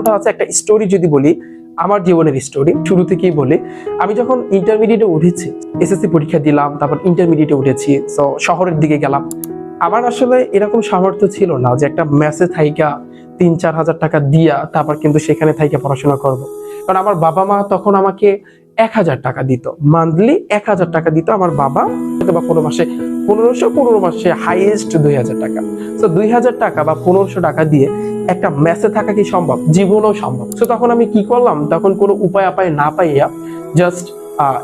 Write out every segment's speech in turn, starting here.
ওটা হচ্ছে একটা স্টোরি যদি বলি, আমার জীবনের স্টোরি শুরু থেকেই বলি, আমি যখন ইন্টারমিডিয়েটে উঠেছি এসএসসি পরীক্ষা দিলাম, তারপর ইন্টারমিডিয়েটে উঠেছি তো শহরের দিকে গেলাম। আমার আসলে এরকম সামর্থ্য ছিল না যে একটা মেসে থাইকা তিন চার হাজার টাকা দিয়া তারপর কিন্তু সেখানে থাইকা পড়াশোনা করব। কারণ আমার বাবা মা তখন আমাকে এক হাজার টাকা দিত মান্থলি এক হাজার টাকা দিত আমার বাবা বা কোনো মাসে পনেরোশো, পনেরো মাসে হাইয়েস্ট দুই হাজার টাকা। তো দুই হাজার টাকা বা পনেরোশো টাকা দিয়ে একটা মেসে থাকা কি সম্ভব? জীবনও সম্ভব। তো তখন আমি কি করলাম? তখন কোনো উপায় আপায় না পাইয়া জাস্ট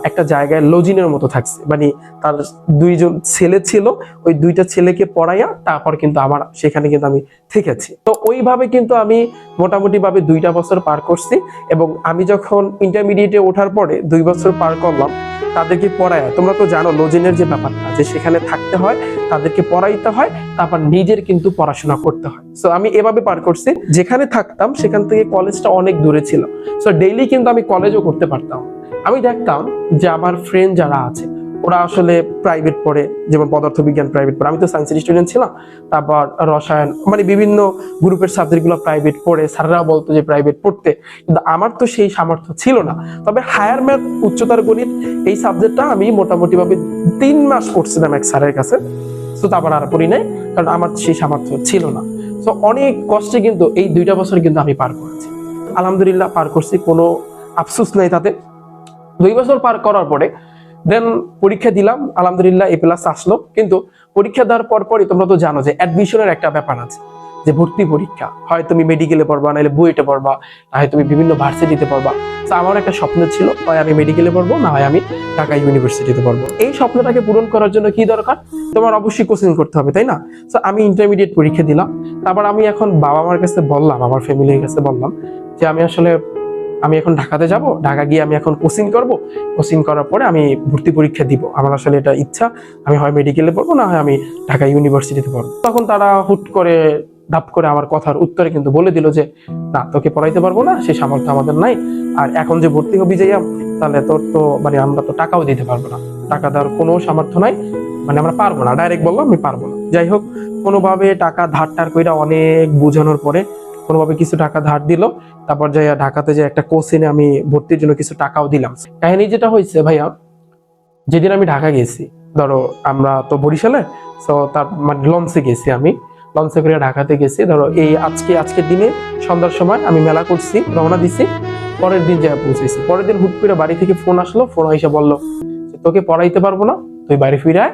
একটা জায়গায় লজিনের মতো থাকছে। মানে তার দুইজন ছেলে ছিল, ওই দুইটা ছেলেকে পড়াইয়া তারপর কিন্তু আমার, সেখানে কিন্তু আমি থেকেছি। তো ওইভাবে কিন্তু আমি মোটামুটি ভাবে দুইটা বছর পার করছি এবং আমি যখন ইন্টারমিডিয়েটে ওঠার পরে দুই বছর পার করলাম, তাদেরকে পড়ায় তোমরা তো জানো লজিনের যে ব্যাপারটা, যে সেখানে থাকতে হয় তাদেরকে পড়াইতে হয়, তারপর নিজের কিন্তু পড়াশোনা করতে হয়। সো আমি এভাবে পার করছি, যেখানে থাকতাম, সেখান থেকে কলেজটা অনেক দূরে ছিল। সো ডেইলি কিন্তু আমি কলেজও করতে পারতাম। আমি দেখতাম যে আমার ফ্রেন্ড যারা আছে, ওরা আসলে প্রাইভেট পড়ে, যেমন পদার্থ বিজ্ঞান প্রাইভেট পড়ে। আমি তো সায়েন্সের স্টুডেন্ট ছিলাম। তারপর রসায়ন মানে বিভিন্ন গ্রুপের সাবজেক্টগুলো প্রাইভেট পড়ে স্যাররা বলতো যে প্রাইভেট পড়তে। কিন্তু আমার তো সেই সামর্থ্য ছিল না। তবে হায়ার ম্যাথ উচ্চতার গণিত, এই সাবজেক্টটা আমি মোটামুটি ভাবে তিন মাস পড়ছিলাম এক স্যারের কাছে। তো তারপর আর পড়ি নাই, কারণ আমার সেই সামর্থ্য ছিল না। তো অনেক কষ্টে কিন্তু এই দুইটা বছর কিন্তু আমি পার করেছি। আলহামদুলিল্লাহ পার করছি, কোনো আফসোস নাই তাতে। দুই বছর পার করার পরে দেন পরীক্ষা দিলাম, আলহামদুলিল্লাহ এ প্লাস আসলো। কিন্তু পরীক্ষা দেওয়ার পর পরই তোমরা তো জানো যে অ্যাডমিশনের একটা ব্যাপার আছে। যে ভর্তি পরীক্ষা। হয় তুমি মেডিকেলে পড়বা, নাহলে বুয়েটে পড়বা, না হয় তুমি বিভিন্ন ভার্সিটিতে পড়বা। তো আমার একটা স্বপ্ন ছিল, হয় আমি মেডিকেলে পড়ব, না হয় আমি ঢাকা ইউনিভার্সিটিতে পড়ব। এই স্বপ্নটাকে পূরণ করার জন্য কি দরকার? তোমার অবশ্যই কোচিং করতে হবে, তাই না? তো আমি ইন্টারমিডিয়েট পরীক্ষা দিলাম। তারপর আমি এখন বাবা মার কাছে বললাম, আমার ফ্যামিলির কাছে বললাম যে, আমি আসলে, আমি এখন ঢাকাতে যাব, ঢাকা গিয়ে আমি এখন কোচিং করব। কোচিং করার পরে আমি ভর্তি পরীক্ষা দিব। আমার আসলে এটা ইচ্ছা। আমি হয় মেডিকেলে পড়ব, না হয় আমি ঢাকা ইউনিভার্সিটিতে পড়ব। তখন তারা হুট করে ডাপ করে আমার কথার উত্তরে কিন্তু বলে দিল যে, না, তোকে পড়াইতে পারব না সেই সামর্থ্য আমাদের নাই। আর এখন যে ভর্তি হবি যাইয়া, তাহলে তোর তো মানে আমরা তো টাকাও দিতে পারব না। টাকা দেওয়ার কোনো সামর্থ্য নাই। মানে আমরা পারব না ডাইরেক্ট বললাম, আমি পারব না। যাই হোক, কোনোভাবে টাকা ধার টার কইরা অনেক বোঝানোর পরে কোনোভাবে কিছু টাকা ধার দিল। তারপর যাই ঢাকাতে যে একটা কোচিনে আমি ভর্তির জন্য কিছু টাকাও দিলাম। কাহিনী যেটা হয়েছে ভাইয়া, যেদিন আমি ঢাকা গেছি, ধরো আমরা তো বরিশালে তো তার মানে লঞ্চে গেছি আমি লঞ্চে করে ঢাকাতে গেছি। ধরো এই আজকে আজকের দিনে সন্ধ্যার সময় আমি মেলা করছি রওনা দিছি পরের দিন যা পৌঁছেছি। পরের দিন হুট করে বাড়ি থেকে ফোন আসলো ফোন এসে বলল তোকে পড়াইতে পারব না তুই বাড়ি ফিরে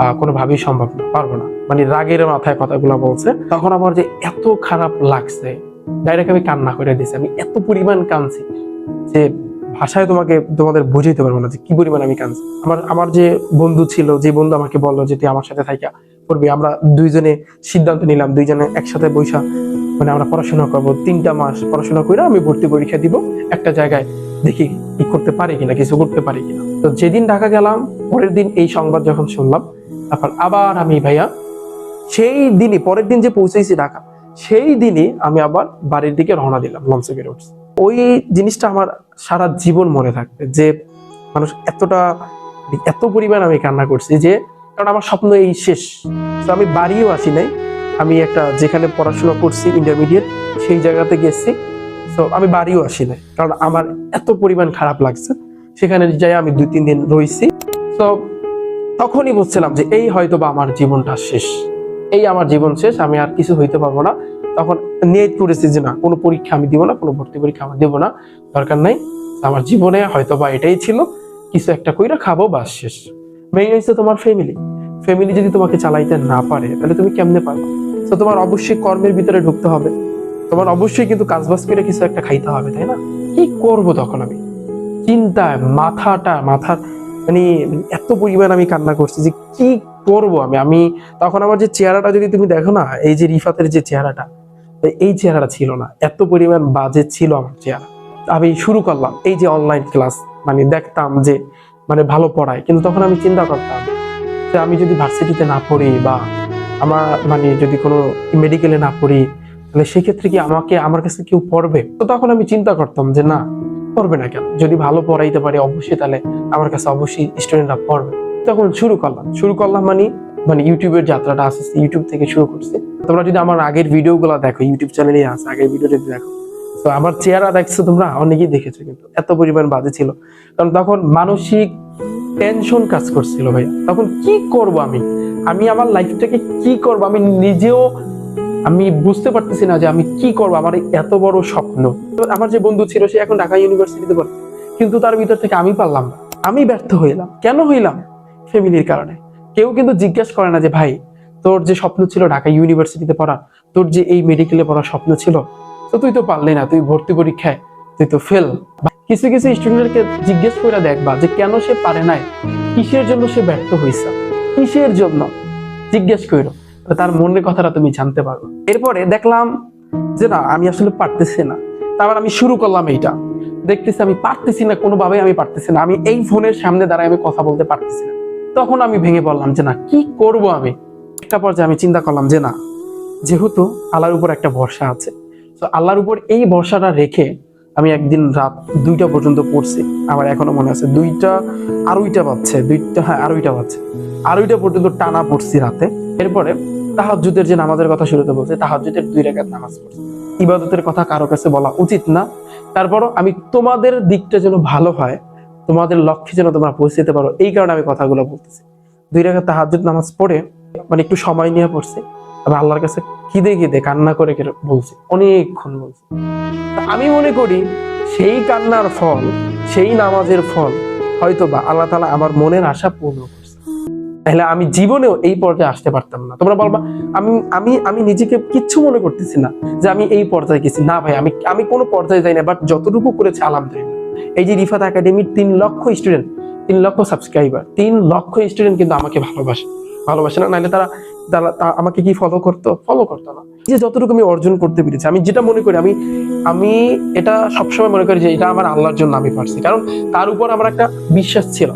আহ, কোনোভাবেই সম্ভব না পারব না। মানে রাগের মাথায় কথাগুলো বলছে। তখন আমার যে এত খারাপ লাগছে ডাইরেক্ট আমি কান্না করে দিয়েছি। আমি এত পরিমাণ কাঁদছি যে ভাষায় তোমাকে তোমাদের বুঝাইতে পারব না যে কি পরিমাণ আমি কাঁদছি। আমার আমার যে বন্ধু ছিল যে বন্ধু আমাকে বলল যে তুই আমার সাথে থাইকা। করবি, আমরা দুইজনে সিদ্ধান্ত নিলাম, দুইজনে একসাথে বৈশা মানে আমরা পড়াশোনা করব। তিনটা মাস পড়াশোনা করে আমি ভর্তি পরীক্ষা দিব, একটা জায়গায় দেখি কি করতে পারি কিনা, কিছু করতে পারি কিনা। তো যেদিন ঢাকা গেলাম, পরের দিন এই সংবাদ যখন শুনলাম, তারপর আবার আমি ভাইয়া, সেই দিনই, পরের দিন যে পৌঁছেছি ঢাকা, সেই দিনই আমি আবার বাড়ির দিকে রওনা দিলাম লঞ্চে বের উঠছি ওই জিনিসটা আমার সারা জীবন মনে থাকবে যে, মানুষ এতটা, এত পরিমাণ আমি কান্না করছি যে কারণ আমার স্বপ্ন এই শেষ। তো আমি বাড়িও আসি নাই। আমি একটা যেখানে পড়াশোনা করছি ইন্টারমিডিয়েট সেই জায়গাতে গেছি। তো আমি বাড়িও আসি নাই। কারণ আমার এত পরিমাণ খারাপ লাগছে। সেখানে যাই আমি দুই, তিন দিন রয়েছি তো তখনই বুঝছিলাম যে এই হয়তো বা আমার জীবনটা শেষ। এই আমার জীবন শেষ, আমি আর কিছু হইতে পারব না। তখন নিয়ত করেছি যে না, কোনো পরীক্ষা আমি দিব না, কোনো ভর্তি পরীক্ষা আমি দেবো না। দরকার নাই। আমার জীবনে হয়তো বা এটাই ছিল। কিছু একটা কইরা খাব, বাস শেষ। মেইন হচ্ছে তোমার ফ্যামিলি ফ্যামিলি যদি তোমাকে চালাইতে না পারে, তাহলে তুমি কেমনে পারবে তো তোমার অবশ্যই কর্মের ভিতরে ঢুকতে হবে। তোমার অবশ্যই কিন্তু কাজবাজ করে কিছু একটা খাইতে হবে, তাই না? কি করব তখন আমি? চিন্তায়, মাথাটা মাথার মানে এত পরিমাণ আমি কান্না করছি যে কি করব আমি? আমি তখন আমার যে চেহারাটা যদি তুমি দেখো না, এই যে রিফাতের যে চেহারাটা এই চেহারাটা ছিল না। এত পরিমাণ বাজে ছিল আমার চেহারা। আমি শুরু করলাম এই যে অনলাইন ক্লাস মানে দেখতাম যে মানে ভালো পড়ায়। কিন্তু তখন আমি চিন্তা করতাম যে আমি যদি ভার্সিটিতে না পড়ি বা আমার মানে যদি কোনো মেডিকেলে না পড়ি, তাহলে সেক্ষেত্রে কি আমাকে, আমার কাছে কেউ পড়বে? তো তখন আমি চিন্তা করতাম যে না, পড়বে না কেন? যদি ভালো পড়াইতে পারি অবশ্যই তাহলে আমার কাছে অবশ্যই স্টুডেন্টরা পড়বে। তখন শুরু করলাম। শুরু করলাম মানে মানে ইউটিউবের যাত্রাটা আস্তে ইউটিউব থেকে শুরু করছে। তোমরা যদি আমার আগের ভিডিওগুলো দেখো, ইউটিউব চ্যানেলে আছে, আগের ভিডিও যদি দেখো তো আমার চেহারা দেখছ তোমরা, অনেকেই দেখেছ কিন্তু, এত পরিমাণ বাজে ছিল। কারণ তখন মানসিক টেনশন কাজ করছিল ভাইয়া। তখন কি করব আমি? আমি আমার লাইফটাকে কি করব? আমি নিজেও, আমি বুঝতে পারতেছি না যে আমি কি করব? আমার এত বড় স্বপ্ন। আমার যে বন্ধু ছিল, সে এখন ঢাকা ইউনিভার্সিটিতে পড়ে। কিন্তু তার ভিতর থেকে আমি পারলাম না। আমি ব্যর্থ হইলাম। কেন হইলাম? ফ্যামিলির কারণে। কেউ কিন্তু জিজ্ঞেস করে না যে, ভাই, তোর যে স্বপ্ন ছিল ঢাকা ইউনিভার্সিটিতে পড়া তোর যে এই মেডিকেলে পড়ার স্বপ্ন ছিল তো তুই তো পারলি না, তুই ভর্তি পরীক্ষায়, তুই তো ফেল কিছু কিছু স্টুডেন্টকে জিজ্ঞেস করে দেখবা যে কেন সে পারে নাই, কিসের জন্য সে ব্যর্থ হয়েছে কিসের জন্য? জিজ্ঞেস করো তার মনের কথাটা তুমি জানতে পারবে। এরপরে দেখলাম যে না, আমি আসলে পারতেছি না। তারপর আমি শুরু করলাম এইটা। দেখতেছি আমি পারতেছি না কোনোভাবে আমি পারতেছি না। আমি এই ফোনের সামনে দাঁড়ায় আমি কথা বলতে পারতেছি না। তখন আমি ভেঙে পড়লাম যে না, কি করব আমি? একটা পর্যায়ে আমি চিন্তা করলাম যে না, যেহেতু আল্লাহর উপর একটা ভরসা আছে তো আল্লাহর উপর এই ভরসাটা রেখে আমি একদিন রাত দুইটা পর্যন্ত পড়ছি। আমার এখনও মনে আছে, দুইটা, আড়াইটা বাজছে, দুইটা হ্যাঁ আড়াইটা বাজছে। আড়াইটা পর্যন্ত টানা পড়ছি রাতে। এরপরে তাহাজ্জুদের যে নামাজের কথা শুরুতে বলছে, তাহাজ্জুদের দুই রেখাত নামাজ পড়ছি। ইবাদতের কথা কারও কাছে বলা উচিত না। তারপরও আমি তোমাদের দিকটা যেন ভালো হয়, তোমাদের লক্ষ্যে যেন তোমরা পৌঁছতে পারো, এই কারণে আমি কথাগুলো বলতেছি। দুই রেখা তাহাজ্জুদ নামাজ পড়ে মানে একটু সময় নিয়ে পড়ছে। আমি আল্লাহর কাছে খিদে খিদে, কান্না করে বলছি, অনেকক্ষণ বলছি। আমি মনে করি সেই কান্নার ফল, সেই নামাজের ফল হয়তো বা আল্লাহ তালা আমার মনের আশা পূর্ণ করছে। তাহলে আমি জীবনেও এই পর্যায়ে আসতে পারতাম না। তোমরা বলবা, আমি আমি আমি নিজেকে কিচ্ছু মনে করতেছি না যে আমি এই পর্যায়ে গেছি। না ভাই, আমি আমি কোনো পর্যায়ে যাই না বাট যতটুকু করেছে, আলহামদুলিল্লাহ। এই যে রিফাত একাডেমির তিন লক্ষ স্টুডেন্ট তিন লক্ষ সাবস্ক্রাইবার তিন লক্ষ স্টুডেন্ট কিন্তু আমাকে ভালোবাসে। ভালোবাসে না? নাহলে তারা আমাকে কি ফলো করতো? ফলো করতো না। যে যতটুকু আমি অর্জন করতে পেরেছি, আমি যেটা মনে করি, আমি আমি এটা সবসময় মনে করি যে এটা আমার আল্লাহর জন্য আমি পারছি। কারণ তার উপর আমার একটা বিশ্বাস ছিল।